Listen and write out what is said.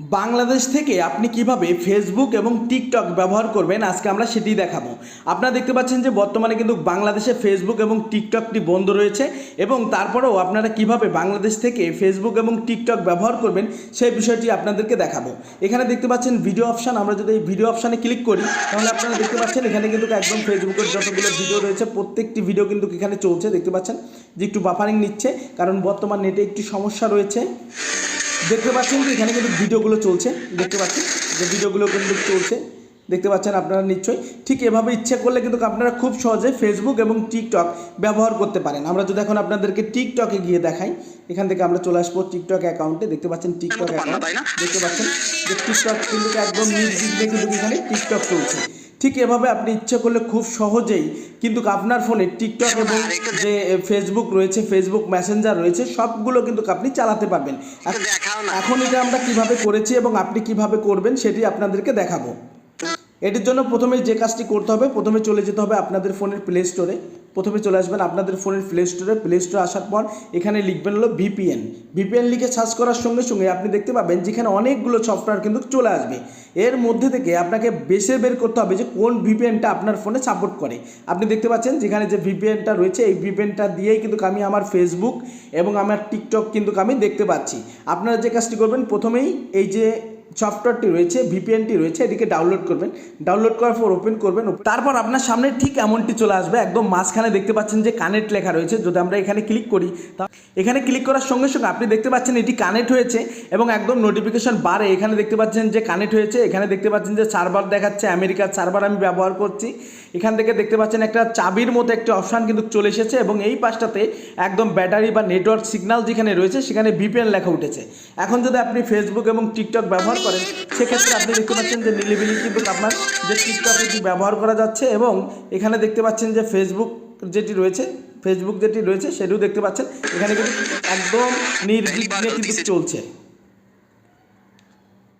বাংলাদেশ থেকে আপনি কীভাবে ফেসবুক এবং টিকটক ব্যবহার করবেন, আজকে আমরা সেটি দেখাবো। আপনারা দেখতে পাচ্ছেন যে বর্তমানে কিন্তু বাংলাদেশে ফেসবুক এবং টিকটকটি বন্ধ রয়েছে এবং তারপরেও আপনারা কীভাবে বাংলাদেশ থেকে ফেসবুক এবং টিকটক ব্যবহার করবেন, সেই বিষয়টি আপনাদেরকে দেখাবো। এখানে দেখতে পাচ্ছেন ভিডিও অপশান আমরা যদি এই ভিডিও অপশানে ক্লিক করি, তাহলে আপনারা দেখতে পাচ্ছেন এখানে কিন্তু একদম ফেসবুকের যতগুলো ভিডিও রয়েছে, প্রত্যেকটি ভিডিও কিন্তু এখানে চলছে। দেখতে পাচ্ছেন যে একটু বাফারিং নিচ্ছে, কারণ বর্তমান নেটে একটি সমস্যা রয়েছে। দেখতে পাচ্ছেন যে এখানে কিন্তু ভিডিওগুলো চলছে। দেখতে পাচ্ছেন যে ভিডিওগুলো কিন্তু চলছে। দেখতে পাচ্ছেন আপনারা নিশ্চয়ই। ঠিক এভাবে ইচ্ছে করলে কিন্তু আপনারা খুব সহজে ফেসবুক এবং টিকটক ব্যবহার করতে পারেন। আমরা যদি এখন আপনাদেরকে টিকটকে গিয়ে দেখাই এখান থেকে আমরা চলে আসব টিকটক অ্যাকাউন্টে দেখতে পাচ্ছেন টিকটক অ্যাকাউন্ট দেখতে পাচ্ছেন যে টিকটক কিন্তু একদম নির্বিঘ্নে কিন্তু এখানে টিকটক চলছে। ঠিক এভাবে আপনি ইচ্ছে করলে খুব সহজেই কিন্তু আপনার ফোনে টিকটক এবং যে ফেসবুক রয়েছে ফেসবুক মেসেঞ্জার রয়েছে সবগুলো কিন্তু আপনি চালাতে পারবেন। এখন এটা আমরা কীভাবে করেছি এবং আপনি কীভাবে করবেন সেটি আপনাদেরকে দেখাবো এটির জন্য প্রথমে যে কাজটি করতে হবে, প্রথমে চলে যেতে হবে আপনাদের ফোনের প্লে স্টোরে প্রথমে চলে আসবেন আপনাদের ফোনের প্লে স্টোরে প্লে স্টোরে আসার পর এখানে লিখবেন হলো ভিপিএন ভিপিএন লিখে সার্চ করার সঙ্গে সঙ্গে আপনি দেখতে পাবেন যেখানে অনেকগুলো সফটওয়্যার কিন্তু চলে আসবে। এর মধ্যে থেকে আপনাকে বেছে বের করতে হবে যে কোন ভিপিএনটা আপনার ফোনে সাপোর্ট করে। আপনি দেখতে পাচ্ছেন যেখানে যে ভিপিএনটা রয়েছে, এই ভিপিএনটা দিয়েই কিন্তু আমি আমার ফেসবুক এবং আমার টিকটক কিন্তু আমি দেখতে পাচ্ছি। আপনারা যে কাজটি করবেন, প্রথমেই এই যে সফটওয়্যারটি রয়েছে ভিপিএনটি রয়েছে, এটিকে ডাউনলোড করবেন। ডাউনলোড করার পর ওপেন করবেন। তারপর আপনার সামনে ঠিক এমনটি চলে আসবে, একদম মাঝখানে দেখতে পাচ্ছেন যে কানেক্ট লেখা রয়েছে। যদি আমরা এখানে ক্লিক করি, তা এখানে ক্লিক করার সঙ্গে সঙ্গে আপনি দেখতে পাচ্ছেন এটি কানেক্ট হয়েছে এবং একদম নোটিফিকেশন বারে এখানে দেখতে পাচ্ছেন যে কানেক্ট হয়েছে। এখানে দেখতে পাচ্ছেন যে সার্ভার দেখাচ্ছে আমেরিকার সার্ভার আমি ব্যবহার করছি। এখান থেকে দেখতে পাচ্ছেন একটা চাবির মতো একটা অপশান কিন্তু চলে এসেছে এবং এই পাশটাতে একদম ব্যাটারি বা নেটওয়ার্ক সিগন্যাল যেখানে রয়েছে, সেখানে ভিপিএন লেখা উঠেছে। এখন যদি আপনি ফেসবুক এবং টিকটক ব্যবহার করেন। সেক্ষেত্রে আপনি দেখতে পাচ্ছেন যে নিলিবিলি কিন্তু আপনার যে টিকটক এটি ব্যবহার করা যাচ্ছে এবং এখানে দেখতে পাচ্ছেন যে ফেসবুক যেটি রয়েছে ফেসবুক যেটি রয়েছে, সেটিও দেখতে পাচ্ছেন। এখানে কিন্তু একদম নির্বিঘ্নে কিন্তু চলছে।